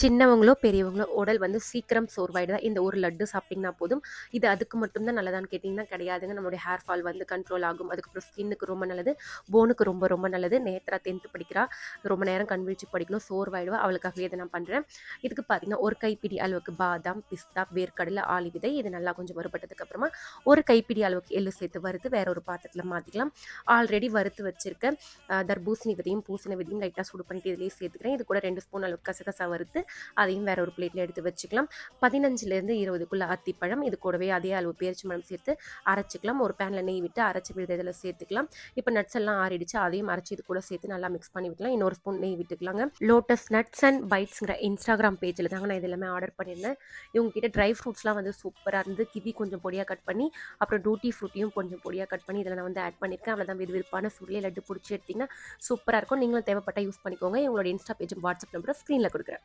சின்னவங்களோ பெரியவங்களோ உடல் வந்து சீக்கிரம் சோர்வாயிடுதா? இந்த ஒரு லட்டு சாப்பிட்டிங்கன்னா போதும். இது அதுக்கு மட்டும்தான் நல்லதான்னு கேட்டிங்கன்னா கிடையாதுங்க. நம்மளுடைய ஹேர் ஃபால் வந்து கண்ட்ரோல் ஆகும். அதுக்கப்புறம் ஸ்கின்னுக்கு ரொம்ப நல்லது. போனுக்கு ரொம்ப ரொம்ப நல்லது. நேத்ரா டென்த்து படிக்கிறா. ரொம்ப நேரம் கண்விழிச்சு படிக்கணும். சோர்வாயிடுவா. அவளுக்காகவே இதை நான் பண்ணுறேன் இதுக்கு பார்த்தீங்கன்னா ஒரு கைப்பிடி அளவுக்கு பாதாம் பிஸ்தா வேர்க்கடலை ஆலி விதை இது நல்லா கொஞ்சம் வறுபட்டதுக்கப்புறமா ஒரு கைப்பிடி அளவுக்கு எள்ளு சேர்த்து வறுத்து வேற ஒரு பாத்திரத்தில் மாற்றிக்கலாம் ஆல்ரெடி வறுத்து வச்சிருக்க தர்பூசணி விதையும் பூசணி விதையும் லைட்டாக சூடு பண்ணிட்டு இதிலேயே சேர்த்துக்கிறேன். இது கூட ரெண்டு ஸ்பூன் அளவுக்கு கசகசா வறுத்து அதையும் வேற ஒரு பிளேட்டில் எடுத்து வச்சுக்கலாம். பதினஞ்சுலேருந்து இருபதுக்குள்ள அத்திப்பழம் இது கூடவே அதே அளவு பேரிச்சி மரம் சேர்த்து அரைச்சிக்கலாம். ஒரு பேனில் நெய் விட்டு அரைச்சி விழுது இதில் சேர்த்துக்கலாம். இப்போ நட்ஸ் எல்லாம் ஆறிடுச்சு அதையும் அரைச்சி இது கூட சேர்த்து நல்லா மிக்ஸ் பண்ணி விட்டுலாம். இன்னொரு ஸ்பூன் நெய் விட்டுக்கலாங்க. லோட்டஸ் நட்ஸ் அண்ட் பைட்ஸ்ங்கிற இன்ஸ்டாகிராம் பேஜில் தாங்க நான் இது எல்லாமே ஆர்டர் பண்ணியிருந்தேன். இவங்க கிட்ட ட்ரை ஃப்ரூட்ஸ்லாம் வந்து சூப்பராக இருந்து கிவி கொஞ்சம் பொடியாக கட் பண்ணி அப்புறம் டூட்டி ஃப்ரூட்டியும் கொஞ்சம் பொடியாக கட் பண்ணி இதில் நான் வந்து ஆட் பண்ணியிருக்கேன். அவ்வளோ தான் விருப்பான சுருளே லட்டு பிடிச்சி எடுத்திங்கன்னா சூப்பராக இருக்கும். நீங்களும் தேவைப்பட்டால் யூஸ் பண்ணிக்கோங்க. இவங்களோட இன்ஸ்டா பேஜும் வாட்ஸ்அப் நம்பரை ஸ்க்ரீனில் கொடுக்குறேன்.